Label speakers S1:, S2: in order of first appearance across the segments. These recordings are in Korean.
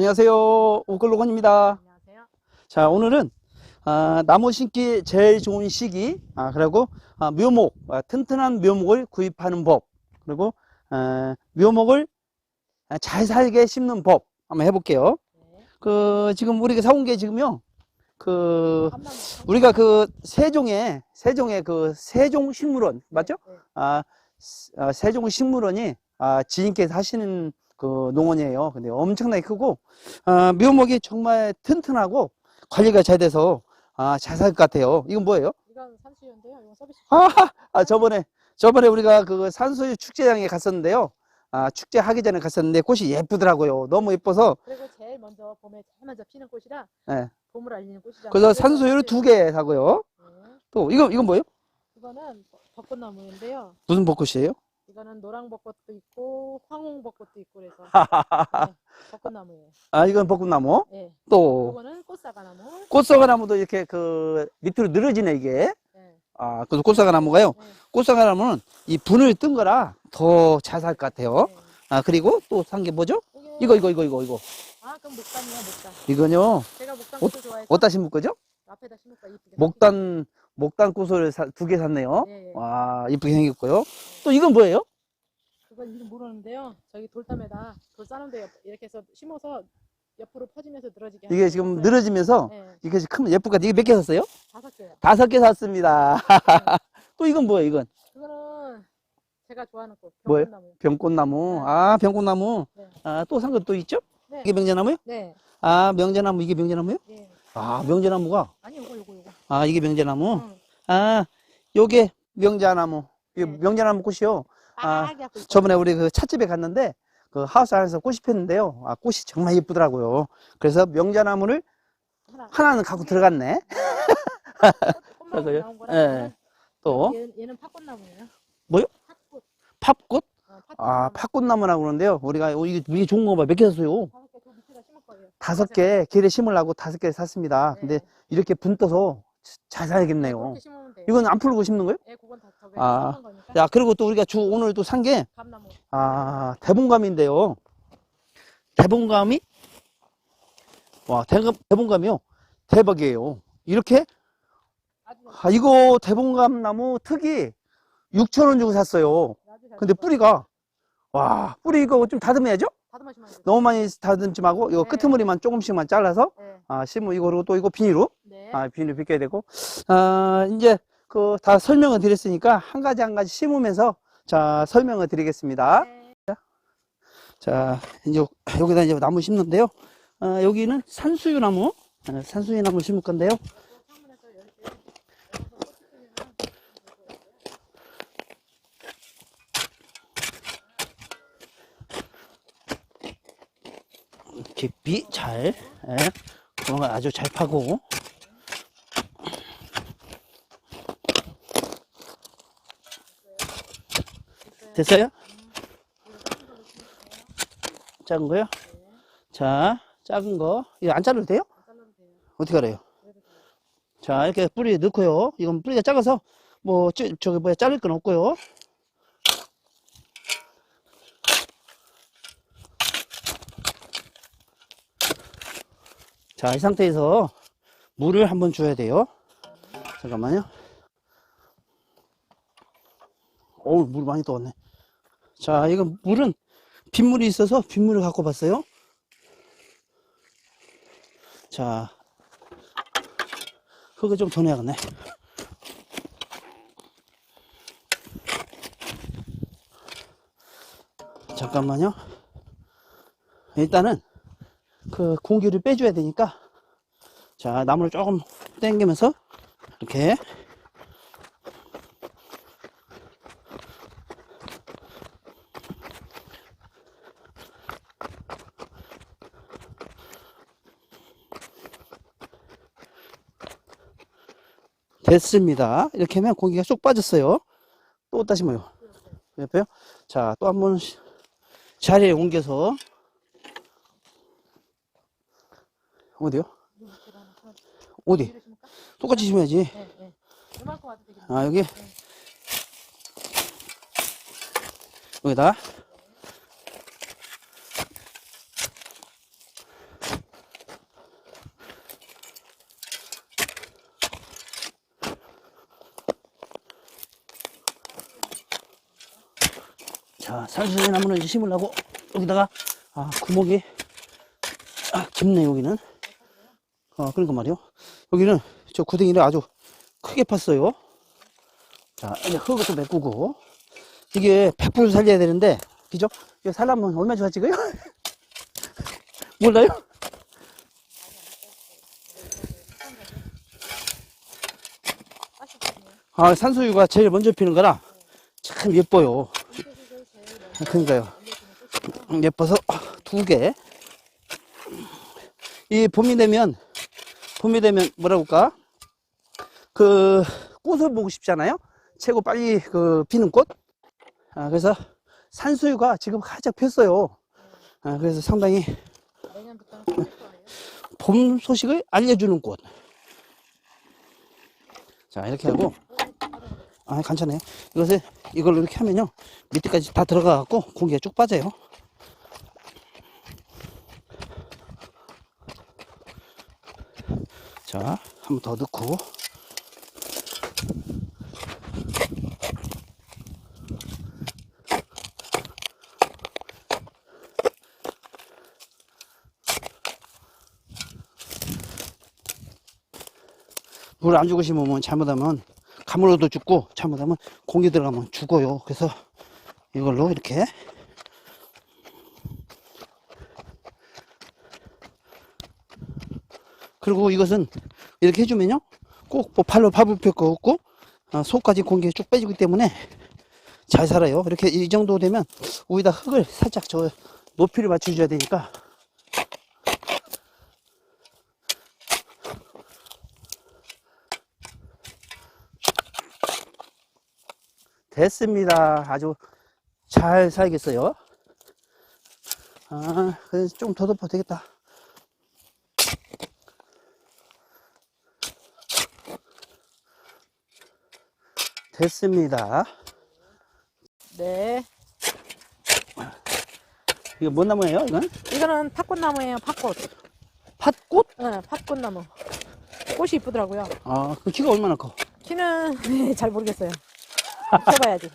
S1: 안녕하세요. 오클로건입니다.
S2: 안녕하세요.
S1: 자, 오늘은 아, 나무 심기 제일 좋은 시기, 아, 그리고 아, 묘목, 아, 튼튼한 묘목을 구입하는 법, 그리고 아, 묘목을 아, 잘 살게 심는 법 한번 해볼게요.
S2: 네.
S1: 그 지금 우리가 사온 게 지금요, 그. 우리가 그 세종의 세종의 그 세종 식물원 맞죠?
S2: 네.
S1: 아, 스- 아, 세종 식물원이 아, 지인께서 하시는 그 농원이에요. 근데 엄청나게 크고 아, 묘목이 정말 튼튼하고 관리가 잘 돼서 아, 잘 살 것 같아요. 이건 뭐예요?
S2: 이건 산수유인데요. 이건 서비스.
S1: 아, 아 저번에 저번에 우리가 그 산수유 축제장에 갔었는데요. 아, 축제 하기 전에 갔었는데 꽃이 예쁘더라고요. 너무 예뻐서
S2: 그리고 제일 먼저 봄에 제일 먼저 피는 꽃이라
S1: 네.
S2: 봄을 알리는 꽃이잖아요.
S1: 그래서 산수유를 두 개 사고요.
S2: 네.
S1: 또 이거 이건 뭐예요?
S2: 이거는 벚- 벚꽃나무인데요.
S1: 무슨 벚꽃이에요?
S2: 이거는 노랑 벚꽃도 있고 황홍 벚꽃도 있고 그래서 네, 벚꽃나무예요.
S1: 아, 이건 벚꽃나무.
S2: 네.
S1: 또
S2: 이거는 꽃사과나무.
S1: 꽃사과나무도 이렇게 그 밑으로 늘어지네 이게.
S2: 네.
S1: 아, 그래서 꽃사과나무가요.
S2: 네.
S1: 꽃사과나무는 이 분을 뜬 거라 더잘살것 같아요.
S2: 네.
S1: 아, 그리고 또 산 게 뭐죠?
S2: 이게-
S1: 이거 이거 이거 이거 이거.
S2: 아 그럼 목단이야 목단.
S1: 이거요.
S2: 제가 목단
S1: 옷-
S2: 꽃을 좋아해서
S1: 어디다 심을 거죠?
S2: 앞에다 심을까 이쁘게.
S1: 목단 목단 꽃을 두 개 샀네요.
S2: 네.
S1: 와, 이쁘게 생겼고요. 또 이건 뭐예요?
S2: 그건 이름 모르는데요. 저기 돌담에다 돌 싸는데 이렇게 해서 심어서 옆으로 퍼지면서 늘어지게.
S1: 이게
S2: 하는
S1: 지금
S2: 거였어요.
S1: 늘어지면서
S2: 네,
S1: 이게 크면 예쁠 것 같아요. 이게 몇 개 샀어요?
S2: 다섯 개요.
S1: 다섯 개 샀습니다.
S2: 네.
S1: 또 이건 뭐예요, 이건?
S2: 그거는 제가 좋아하는 꽃.
S1: 뭐예요?
S2: 병꽃나무.
S1: 병꽃나무.
S2: 네.
S1: 아, 병꽃나무.
S2: 네.
S1: 아, 또산거또 있죠?
S2: 네.
S1: 이게 명재나무요?
S2: 네.
S1: 아, 명재나무, 이게 명재나무요?
S2: 네.
S1: 아, 명재나무가.
S2: 아니.
S1: 아, 이게 명재나무?
S2: 응.
S1: 아, 요게 명자나무. 이게
S2: 네.
S1: 명자나무 꽃이요. 아,
S2: 하고 있어요.
S1: 저번에 우리 그 찻집에 갔는데 그 하우스 안에서 꽃이 폈는데요. 아, 꽃이 정말 예쁘더라고요. 그래서 명자나무를
S2: 하나.
S1: 하나는 갖고 들어갔네.
S2: 꽃만
S1: 그래서요?
S2: 나온 거라.
S1: 예. 또
S2: 얘는, 얘는 팥꽃나무예요.
S1: 뭐요?
S2: 팥꽃.
S1: 팝꽃?
S2: 어,
S1: 아,
S2: 팥꽃나무.
S1: 팥꽃나무라고 그러는데요. 우리가 어, 이게, 이게 좋은 거 봐. 몇 개 샀어요?
S2: 다섯 개 그 밑에다 심을 거예요.
S1: 다섯 개 길에 심으려고 다섯 개 샀습니다.
S2: 네.
S1: 근데 이렇게 분 떠서 잘 살겠네요.
S2: 그렇게 심으면 돼요.
S1: 이건 안 풀고 심는 거예요?
S2: 예, 그건 다
S1: 아.
S2: 심은 거니까.
S1: 자, 그리고 또 우리가 주 오늘 또 산 게
S2: 감나무.
S1: 아, 대봉감인데요. 대봉감이 와, 대, 대봉감이요. 대박이에요. 이렇게
S2: 아주
S1: 아, 이거 대봉감 나무 특이 6,000원 주고 샀어요.
S2: 아주 잘
S1: 근데. 뿌리가 와, 뿌리 이거 좀 다듬어야죠?
S2: 돼요.
S1: 너무 많이 다듬지 말고 이거
S2: 네.
S1: 끄트머리만 조금씩만 잘라서
S2: 네.
S1: 아, 심으 이거 그리고 또 이거 비닐로
S2: 네.
S1: 아, 비닐 벗겨야 되고 아, 이제 그 다 설명을 드렸으니까 한 가지 한 가지 심으면서 자, 설명을 드리겠습니다.
S2: 네.
S1: 자, 이제 여기다 이제 나무 심는데요. 아, 여기는 산수유 나무, 아, 산수유 나무 심을 건데요. 깊이 잘, 예, 거 아주 잘 파고. 됐어요? 작은 거요? 자, 작은 거. 이거 안 자르도 돼요? 어떻게 알아요? 자, 이렇게 뿌리 넣고요. 이건 뿌리가 작아서 뭐, 저, 저기 뭐야, 자를 건 없고요. 자, 이 상태에서 물을 한번 줘야 돼요. 잠깐만요. 어우, 물 많이 떠왔네. 자, 이거 물은 빗물이 있어서 빗물을 갖고 봤어요. 자, 흙을 좀 더 내야겠네. 잠깐만요. 일단은 그 공기를 빼줘야 되니까 자 나무를 조금 당기면서 이렇게 됐습니다. 이렇게 하면 공기가 쏙 빠졌어요. 또 뭐요? 옆에요? 자, 또 한번 자리에 옮겨서 어디요? 어디? 똑같이 심어야지. 아, 여기? 여기다. 자, 산수유 나무는 이제 심으려고 여기다가 아, 구멍이 아, 깊네 여기는. 어, 그러니까 말이요. 여기는 저 구덩이를 아주 크게 팠어요. 자, 이제 흙을 또 메꾸고 이게 100% 살려야 되는데, 그죠? 이거 살려면 얼마 좋아 지고요? 몰라요? 아, 산소유가 제일 먼저 피는 거라 참 예뻐요. 그러니까요. 예뻐서 두 개. 이 봄이 되면, 봄이 되면 뭐라고 할까? 그 꽃을 보고 싶잖아요. 최고 빨리 그 피는 꽃. 아, 그래서 산수유가 지금 가장 폈어요. 아, 그래서 상당히. 봄 소식을 알려주는 꽃. 자, 이렇게 하고. 아, 괜찮아요. 이것을, 이걸로 이렇게 하면요. 밑에까지 다 들어가 갖고 공기가 쭉 빠져요. 자, 한 번 더 넣고. 물 안 주고 심으면 잘못하면 가물어도 죽고 잘못하면 공기 들어가면 죽어요. 그래서 이걸로 이렇게 그리고 이것은 이렇게 해주면요 꼭 뭐 팔로 밥을 펼거 없고 어, 속까지 공기 쭉 빼주기 때문에 잘 살아요. 이렇게 이 정도 되면 위에다 흙을 살짝 저 높이를 맞춰줘야 되니까 됐습니다. 아주 잘 살겠어요. 아, 그래서 좀 더 덮어도 되겠다. 됐습니다.
S2: 네.
S1: 이거 뭔 나무예요, 이건?
S2: 이거는 팥꽃나무예요, 팥꽃.
S1: 팥꽃?
S2: 네, 팥꽃나무. 꽃이 이쁘더라고요.
S1: 아, 그 키가 얼마나 커?
S2: 키는 잘 모르겠어요. 해봐야지.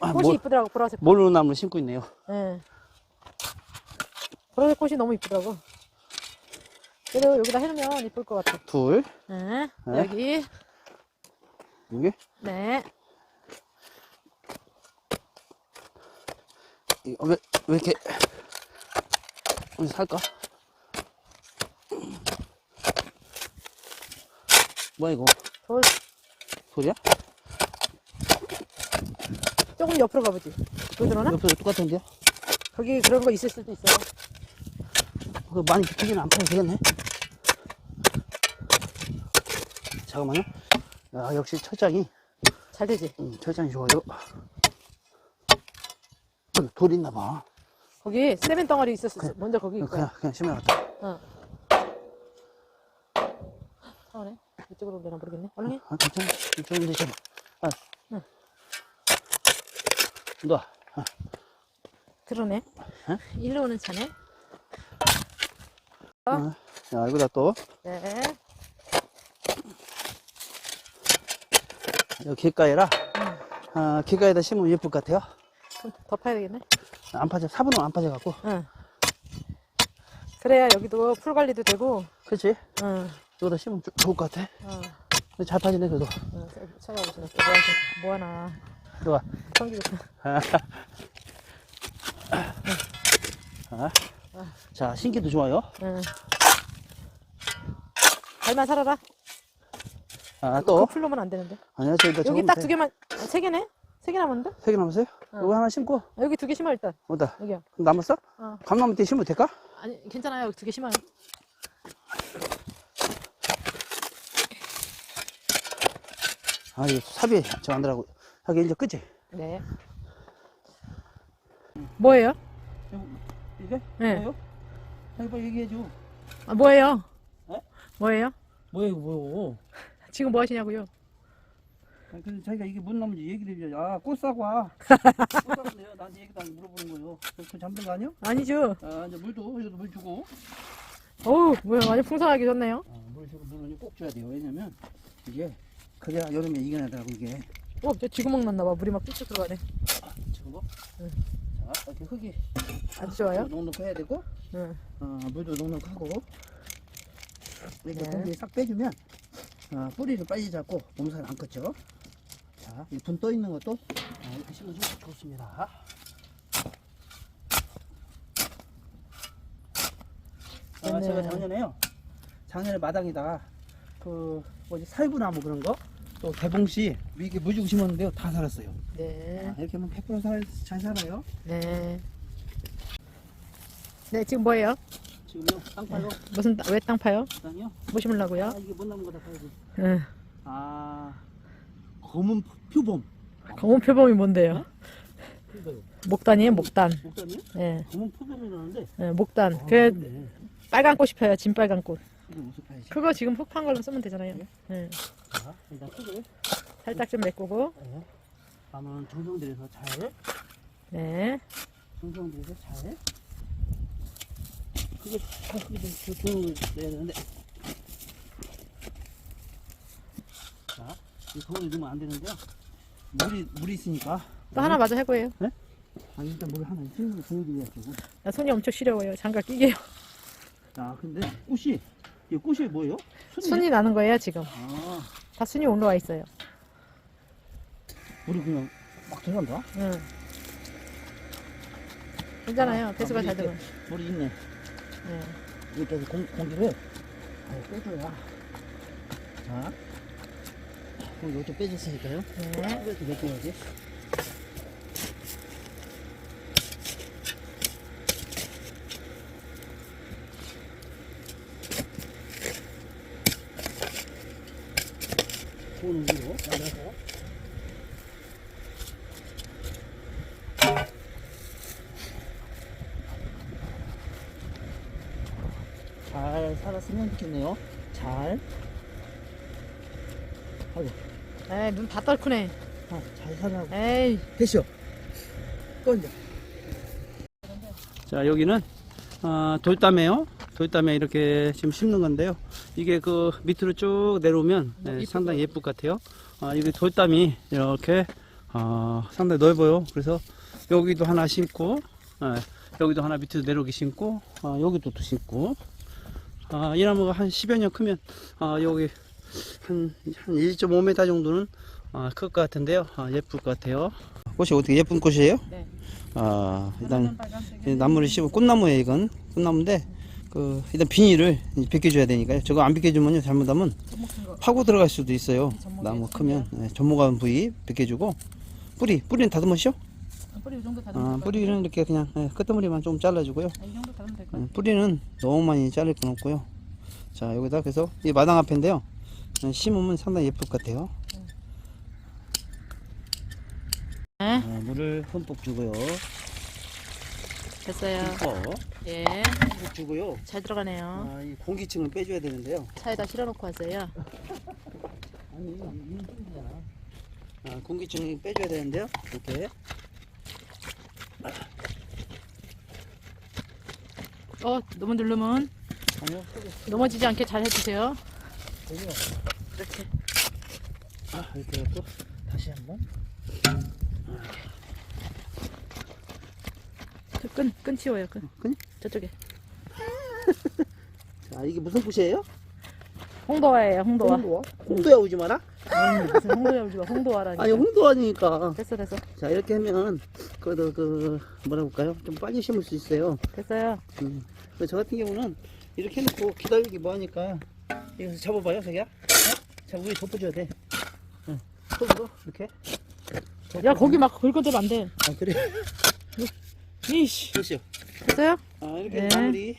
S1: 아,
S2: 꽃이
S1: 뭘,
S2: 이쁘더라고, 보라색.
S1: 모르는 나무를 심고 있네요.
S2: 네. 보라색 꽃이 너무 이쁘더라고. 그래도 여기다 해놓으면 이쁠 것 같아.
S1: 둘,
S2: 네.
S1: 네.
S2: 여기.
S1: 여기.
S2: 네.
S1: 이거 왜, 왜 이렇게, 어디 살까? 뭐야, 이거?
S2: 돌
S1: 소리야?
S2: 조금 옆으로 가보지. 보여들어나?
S1: 옆에 똑같은데요?
S2: 거기 그런 거 있을 수도 있어요.
S1: 그거 많이 비키지는 안 파도 되겠네. 잠깐만요. 야, 역시 철장이,
S2: 잘 되지.
S1: 음, 철장이 좋아요. 어, 돌 있나 봐.
S2: 거기 세멘 덩어리 있었어. 먼저 거기 있고.
S1: 그냥, 그냥 심어놨다.
S2: 어. 차원에 이쪽으로 되나 모르겠네. 얼른 해.
S1: 아, 괜찮아. 이쪽으로 되잖아. 아.
S2: 응.
S1: 놔. 아,
S2: 그러네.
S1: 어?
S2: 일로 오는 차네.
S1: 아, 자, 여기다 또,
S2: 네.
S1: 여기 길가에라,
S2: 응.
S1: 아, 길가에다 심으면 예쁠 것 같아요.
S2: 좀 덮어야 되겠네.
S1: 안 파져, 사분은 안 파져갖고.
S2: 응. 그래야 여기도 풀 관리도 되고.
S1: 그렇지?
S2: 응.
S1: 여기다 심으면 좋- 좋을 것 같아.
S2: 어.
S1: 잘 파지네, 그래도.
S2: 어, 찾아보시네. 또 뭐하지?
S1: 좋아.
S2: 성기 좋다.
S1: 자, 신기도 좋아요.
S2: 응. 잘만 살아라.
S1: 아,
S2: 그
S1: 또.
S2: 풀로면 안 되는데.
S1: 아니야, 저기다
S2: 여기 딱 두 개만, 아, 세 개네? 세 개 남았는데?
S1: 세 개 남았어요?
S2: 응.
S1: 이거 하나 심고,
S2: 아, 여기 두 개 심어, 일단.
S1: 어디다?
S2: 여기요.
S1: 남았어?
S2: 어.
S1: 감나무 뒤에 심으면 될까?
S2: 아니, 괜찮아요. 여기 두 개 심어요.
S1: 아, 이거 삽이 저 안더라고. 하긴 이제 끝이.
S2: 네. 뭐예요?
S1: 이게?
S2: 네.
S1: 뭐예요? 빨리 얘기해줘.
S2: 아, 뭐예요?
S1: 네?
S2: 뭐예요?
S1: 뭐예요, 뭐요?
S2: 지금 뭐 하시냐고요?
S1: 근데 자기가 이게 뭔 나무인지 얘기를 해줘야지. 아, 꽃사과. 꽃사과인데요. 나한테 얘기도 안 물어보는 거예요. 그 잠든 거 아니야?
S2: 아니죠.
S1: 아, 이제 물도, 여기도 물 주고.
S2: 어우, 뭐야, 완전 풍성하게 졌네요.
S1: 아, 물 주고 물은 꼭 줘야 돼요. 왜냐면, 이게, 그래야 여름에 이겨내더라고, 이게.
S2: 어, 저 지구멍 났나봐. 물이 막 뚝뚝 들어가네.
S1: 그리고
S2: 응.
S1: 자 이렇게 흙이
S2: 아주 좋아요.
S1: 넉넉해야 되고
S2: 응.
S1: 어, 물도 넉넉하고 이렇게
S2: 네.
S1: 공기 싹 빼주면 어, 뿌리를 빨리 잡고 몸살 안 컸죠. 자, 이 분 떠 있는 것도 어, 이렇게 심어주면 좋습니다. 아,
S2: 네네.
S1: 제가 작년에요. 작년에 마당에다가 그 뭐지 살구나무 그런 거 또 대봉씨 이게 물 주고 심었는데요 다 살았어요.
S2: 네.
S1: 아, 이렇게 하면 100% 살, 잘 살아요.
S2: 네. 네, 지금 뭐예요?
S1: 지금요 땅 파요
S2: 무슨, 땅- 왜 땅 파요?
S1: 땅이요.
S2: 뭐 심으려고요?
S1: 아 이게 못 남은 거다 파야지.
S2: 응.
S1: 아 검은 표범.
S2: 검은 표범이 뭔데요?
S1: 그거요.
S2: 목단이에요, 목단.
S1: 목단이요?
S2: 예,
S1: 검은 표범이라는데.
S2: 예, 목단.
S1: 아,
S2: 그 빨간 꽃이 펴요, 진 빨간 꽃.
S1: 무슨?
S2: 그거 지금 흙판 걸로 쓰면 되잖아요. 예.
S1: 자 일단 크게
S2: 살짝 좀 메꾸고.
S1: 네. 나는 정성들여서 잘
S2: 네.
S1: 정성들여서 잘 크게 좀 조용히 내야 되는데 자이 거울에 넣으면 안 되는데요 물이 물이 있으니까
S2: 또 하나 마저 해고요.
S1: 아 일단 물 하나 있으면 보여드려야죠
S2: 나 손이 엄청 시려워요. 장갑 끼게요.
S1: 자 근데 꽃이 이 꽃이 뭐예요? 순이
S2: 나는 거예요, 지금.
S1: 아
S2: 다 순이 올라와 있어요.
S1: 물이 그냥 막 들어간다
S2: 응. 괜찮아요.
S1: 아,
S2: 배수가 잘
S1: 이렇게.
S2: 들어.
S1: 물이 있네
S2: 예.
S1: 이렇게 해서 공, 공기를 잘 빼줘야 자 공기 좀 빼줬으니까요
S2: 네.
S1: 이렇게 메꿔야지 손을 위로 올려서 잘 살았으면 좋겠네요 잘 아이고
S2: 에이, 눈 다 떨크네.
S1: 아, 잘 살라고
S2: 에이.
S1: 됐어. 꺼져. 자, 여기는 어, 돌담이에요. 돌담에 이렇게 지금 심는 건데요. 이게 그 밑으로 쭉 내려오면 네,
S2: 이쁘다.
S1: 상당히 예쁠 것 같아요. 아, 이게 돌담이 이렇게 어, 상당히 넓어요. 그래서 여기도 하나 심고, 어, 여기도 하나 밑으로 내려오게 심고, 어, 여기도 또 심고. 아, 이 나무가 한 10여 년 크면 아, 여기 한, 한 1.5m 정도는 아, 클 것 같은데요. 아, 예쁠 것 같아요. 꽃이 어떻게 예쁜 꽃이에요?
S2: 네.
S1: 아, 일단 이 나무를 심고 꽃나무예요, 이건. 꽃나무인데 그 일단 비닐을 벗겨줘야 되니까요. 저거 안 벗겨주면요, 잘못하면 파고 들어갈 수도 있어요. 나무 크면 네, 전목한 부위 벗겨주고 뿌리, 뿌리는 다듬으시죠?
S2: 뿌리 이 정도 다
S1: 아, 뿌리는 이렇게 그냥 네, 끝머리만 좀 잘라주고요.
S2: 이 정도 다면 될것
S1: 음, 뿌리는 너무 많이 자를 건 없고요. 자, 여기다 그래서 이 마당 앞인데요. 음, 심으면 상당히 예쁠 것 같아요.
S2: 네.
S1: 아, 물을 흠뻑 주고요.
S2: 됐어요.
S1: 흠뻑,
S2: 예.
S1: 흠뻑 주고요.
S2: 잘 들어가네요.
S1: 아, 이 공기층을 빼줘야 되는데요.
S2: 차에다 실어놓고 왔어요.
S1: 아니, 이거 잖아 아, 공기층을 빼줘야 되는데요. 이렇게.
S2: 어, 너무 누르면
S1: 아니요,
S2: 넘어지지 않게 잘 해주세요.
S1: 되죠.
S2: 그렇지.
S1: 아, 이렇게 해서 다시 한 번.
S2: 그 끈, 끈 치워요, 끈.
S1: 끈?
S2: 저쪽에.
S1: 자, 이게 무슨 꽃이에요?
S2: 홍도화예요, 홍도화.
S1: 홍도화? 홍도야 오지 마라?
S2: 음, 무슨 홍도화 우지가 홍도화라니.
S1: 아니, 홍도하니까.
S2: 됐어, 됐어.
S1: 자, 이렇게 하면, 그래도 그, 뭐라 볼까요? 좀 빨리 심을 수 있어요.
S2: 됐어요.
S1: 음. 그저 같은 경우는 이렇게 해놓고 기다리기 뭐하니까 이거 잡아봐요 자기야 자 위에 덮어줘야 돼 응. 손으로 이렇게
S2: 야, 거기 막 긁어대면 안 돼.
S1: 아 그래
S2: 이씨.
S1: 됐어요
S2: 됐어요?
S1: 아 이렇게
S2: 네.
S1: 마무리